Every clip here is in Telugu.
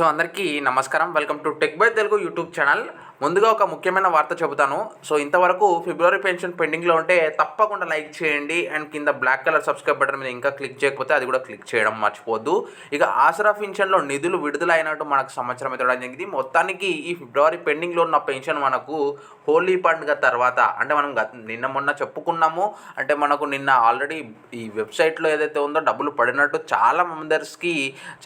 సో అందరికీ నమస్కారం. Welcome to tech by Telugu YouTube channel. ముందుగా ఒక ముఖ్యమైన వార్త చెబుతాను. సో ఇంతవరకు ఫిబ్రవరి పెన్షన్ పెండింగ్లో ఉంటే తప్పకుండా లైక్ చేయండి. అండ్ కింద బ్లాక్ కలర్ సబ్స్క్రైబ్ బటన్ మీద ఇంకా క్లిక్ చేయకపోతే అది కూడా క్లిక్ చేయడం మర్చిపోద్దు. ఇక ఆసరా పెన్షన్లో నిధులు విడుదల అయినట్టు మనకు సంవత్సరం అయితే జరిగింది. మొత్తానికి ఈ ఫిబ్రవరి పెండింగ్లో ఉన్న పెన్షన్ మనకు హోలీ పండుగ తర్వాత అంటే మనం గత నిన్న మొన్న చెప్పుకున్నాము. అంటే మనకు నిన్న ఆల్రెడీ ఈ వెబ్సైట్లో ఏదైతే ఉందో డబ్బులు పడినట్టు చాలా మెంబర్స్కి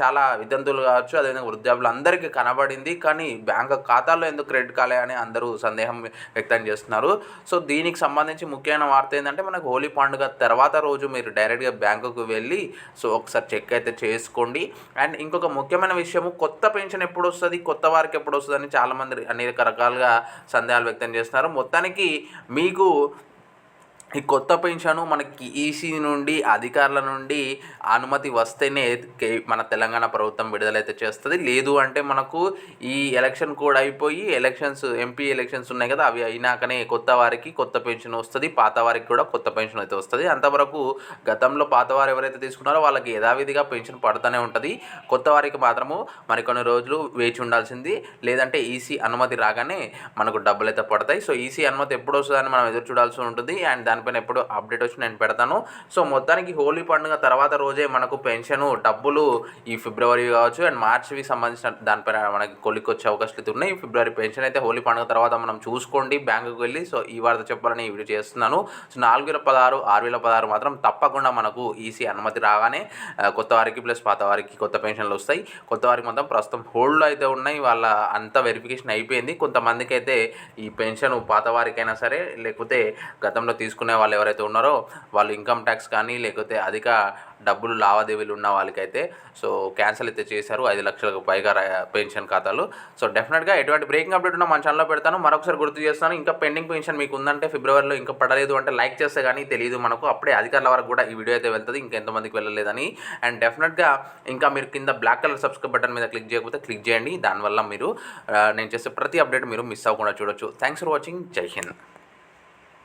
చాలా విధంతులు కావచ్చు అదేవిధంగా వృద్ధాపులు అందరికీ కనబడింది. కానీ బ్యాంక్ ఖాతాలో ఎందుకు క్రెడిట్ కాలే అని అందరూ సందేహం వ్యక్తం చేస్తున్నారు. సో దీనికి సంబంధించి ముఖ్యమైన వార్త ఏంటంటే మనకు హోలీ పండుగ తర్వాత రోజు మీరు డైరెక్ట్గా బ్యాంకుకు వెళ్ళి సో ఒకసారి చెక్ అయితే చేసుకోండి. అండ్ ఇంకొక ముఖ్యమైన విషయము కొత్త పెన్షన్ ఎప్పుడు వస్తుంది కొత్త వారికి ఎప్పుడు వస్తుంది అని చాలామంది అనేక రకాలుగా సందేహాలు వ్యక్తం చేస్తున్నారు. మొత్తానికి మీకు ఈ కొత్త పెన్షన్ మనకి ఈసీ నుండి అధికారుల నుండి అనుమతి వస్తేనే మన తెలంగాణ ప్రభుత్వం విడుదలైతే చేస్తుంది. లేదు అంటే మనకు ఈ ఎలక్షన్ కూడా అయిపోయి ఎలక్షన్స్ ఎంపీ ఎలక్షన్స్ ఉన్నాయి కదా అవి అయినాకనే కొత్త వారికి కొత్త పెన్షన్ వస్తుంది పాత వారికి కూడా కొత్త పెన్షన్ అయితే వస్తుంది. అంతవరకు గతంలో పాత వారు ఎవరైతే తీసుకున్నారో వాళ్ళకి యథావిధిగా పెన్షన్ పడుతూనే ఉంటుంది. కొత్త వారికి మాత్రము మరికొన్ని రోజులు వేచి ఉండాల్సింది. లేదంటే ఈసీ అనుమతి రాగానే మనకు డబ్బులు అయితే పడతాయి. సో ఈసీ అనుమతి ఎప్పుడు వస్తుందని మనం ఎదురు చూడాల్సి ఉంటుంది. అండ్ దాని దానిపైన ఎప్పుడు అప్డేట్ వచ్చి నేను పెడతాను. సో మొత్తానికి హోలీ పండుగ తర్వాత రోజే మనకు పెన్షన్ డబ్బులు ఈ ఫిబ్రవరి కావచ్చు అండ్ మార్చికి సంబంధించిన దానిపైన మనకి కొలికి వచ్చే అవకాశాలు అయితే ఉన్నాయి. ఫిబ్రవరి పెన్షన్ అయితే హోలీ పండుగ తర్వాత మనం చూసుకోండి బ్యాంకుకి వెళ్ళి. సో ఈ వార్త చెప్పాలని ఈ వీడియో చేస్తున్నాను. సో నాలుగు వేల పదహారు ఆరు వేల పదహారు మాత్రం తప్పకుండా మనకు ఈసీ అనుమతి రాగానే కొత్త వారికి ప్లస్ పాత వారికి కొత్త పెన్షన్లు వస్తాయి. కొత్త వారికి మొత్తం ప్రస్తుతం హోల్డ్లో అయితే ఉన్నాయి. వాళ్ళ అంత వెరిఫికేషన్ అయిపోయింది. కొంతమందికి అయితే ఈ పెన్షన్ పాత వారికైనా సరే లేకపోతే గతంలో తీసుకునే వాళ్ళు ఎవరైతే ఉన్నారో వాళ్ళు ఇన్కమ్ ట్యాక్స్ కానీ లేకపోతే అధిక డబ్బులు లావాదేవీలు ఉన్న వాళ్ళకైతే సో క్యాన్సిల్ అయితే చేశారు. ఐదు లక్షలకు పైగా పెన్షన్ ఖాతాలు. సో డెఫినెట్గా ఎటువంటి బ్రేకింగ్ అప్డేట్ ఉన్నా మన ఛానల్లో పెడతాను. మరొకసారి గుర్తు చేస్తాను ఇంకా పెండింగ్ పెన్షన్ మీకు ఉందంటే ఫిబ్రవరిలో ఇంకా పడలేదు అంటే లైక్ చేస్తే కానీ తెలియదు మనకు. అప్పుడే అధికారుల వరకు కూడా ఈ వీడియో అయితే వెళ్తుంది ఇంకెంతమందికి వెళ్ళలేదని. అండ్ డెఫినెట్గా ఇంకా మీరు కింద బ్లాక్ కలర్ సబ్స్క్రైబ్ బటన్ మీద క్లిక్ చేయకపోతే క్లిక్ చేయండి. దానివల్ల మీరు నేను చేసే ప్రతి అప్డేట్ మీరు మిస్ అవ్వకుండా చూడొచ్చు. థ్యాంక్స్ ఫర్ వాచింగ్ జై హింద్